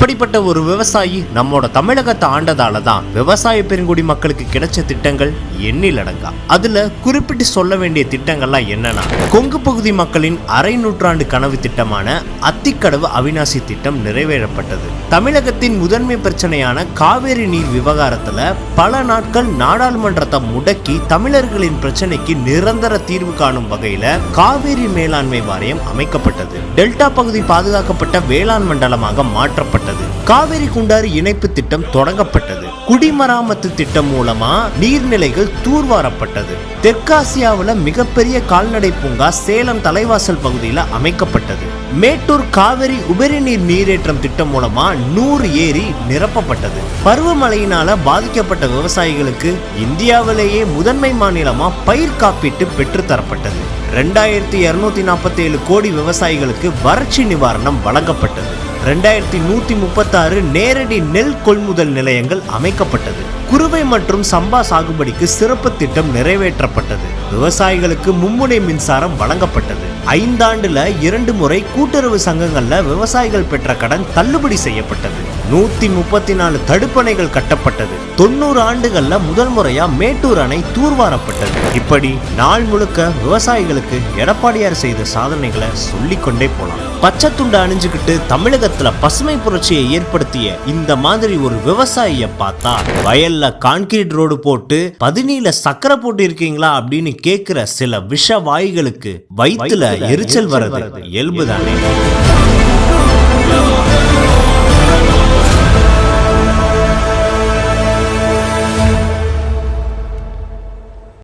அப்படிப்பட்ட ஒரு விவசாயி நம்மோட தமிழகத்தை ஆண்டதால தான் விவசாய பெருங்குடி மக்களுக்கு கிடைச்ச திட்டங்கள் எண்ணிலடங்கா. அதுல குறிப்பிட்டு சொல்ல வேண்டிய திட்டங்கள்லாம் என்னன்னா கொங்கு பகுதி மக்களின் அரை நூற்றாண்டு கனவு திட்டமான அத்திக்கடவு அவிநாசி திட்டம் நிறைவேறப்பட்டது. தமிழகத்தின் முதன்மை பிரச்சனையான காவேரி நீர் விவகாரத்துல பல நாட்கள் நாடாளுமன்றத்தை முடக்கி தமிழர்களின் பிரச்சனைக்கு நிரந்தர தீர்வு காணும் வகையில காவேரி மேலாண்மை வாரியம் அமைக்கப்பட்டது. டெல்டா பகுதி பாதுகாக்கப்பட்ட வேளாண் மண்டலமாக மாற்றப்பட்டது. காவிரி குண்டாறு இணைப்பு திட்டம் தொடங்கப்பட்டது. குடிமராமத்து திட்டம் மூலமா நீர்நிலைகள் தூர்வாரப்பட்டது. தெற்காசியாவில் மிகப்பெரிய கால்நடை பூங்கா சேலம் தலைவாசல் பகுதியில் அமைக்கப்பட்டது. மேட்டூர் காவிரி உபரிநீர் நீரேற்றம் திட்டம் மூலமா நூறு ஏரி நிரப்பப்பட்டது. பருவமழையினால பாதிக்கப்பட்ட விவசாயிகளுக்கு இந்தியாவிலேயே முதன்மை மாநிலமா பயிர் காப்பீட்டு பெற்றுத்தரப்பட்டது ரெண்டாயிரத்தி இருநூத்தி நாற்பத்தி ஏழு கோடி விவசாயிகளுக்கு வறட்சி நிவாரணம் வழங்கப்பட்டது. ரெண்டாயிரத்தி நூத்தி முப்பத்தாறு நேரடி நெல் கொள்முதல் நிலையங்கள் அமைக்கப்பட்டது. குறுவை மற்றும் சம்பா சாகுபடிக்கு சிறப்பு திட்டம் நிறைவேற்றப்பட்டது. விவசாயிகளுக்கு மும்முனை மின்சாரம் வழங்கப்பட்டது. ஐந்தாண்டுல இரண்டு முறை கூட்டுறவு சங்கங்கள்ல விவசாயிகள் பெற்ற கடன் தள்ளுபடி செய்யப்பட்டது. நூத்தி முப்பத்தி நாலு தடுப்பணைகள் கட்டப்பட்டது. தொண்ணூறு ஆண்டுகள்ல முதல் முறையா மேட்டூர் அணை தூர்வாரப்பட்டது. இப்படி நாள் முழுக்க விவசாயிகளுக்கு எடப்பாடியார் செய்த சாதனைகளை சொல்லிக்கொண்டே போலாம். பச்சை துண்டு அணிஞ்சுக்கிட்டு தமிழகத்துல பசுமை புரட்சியை ஏற்படுத்திய இந்த மாதிரி ஒரு விவசாயிய பார்த்தா வயல்ல கான்கிரீட் ரோடு போட்டு பதினீல சக்கரை போட்டு இருக்கீங்களா அப்படின்னு கேக்குற சில விஷ வாய்களுக்கு வயிற்றுல எரிச்சல் வர்றது இயல்புதானே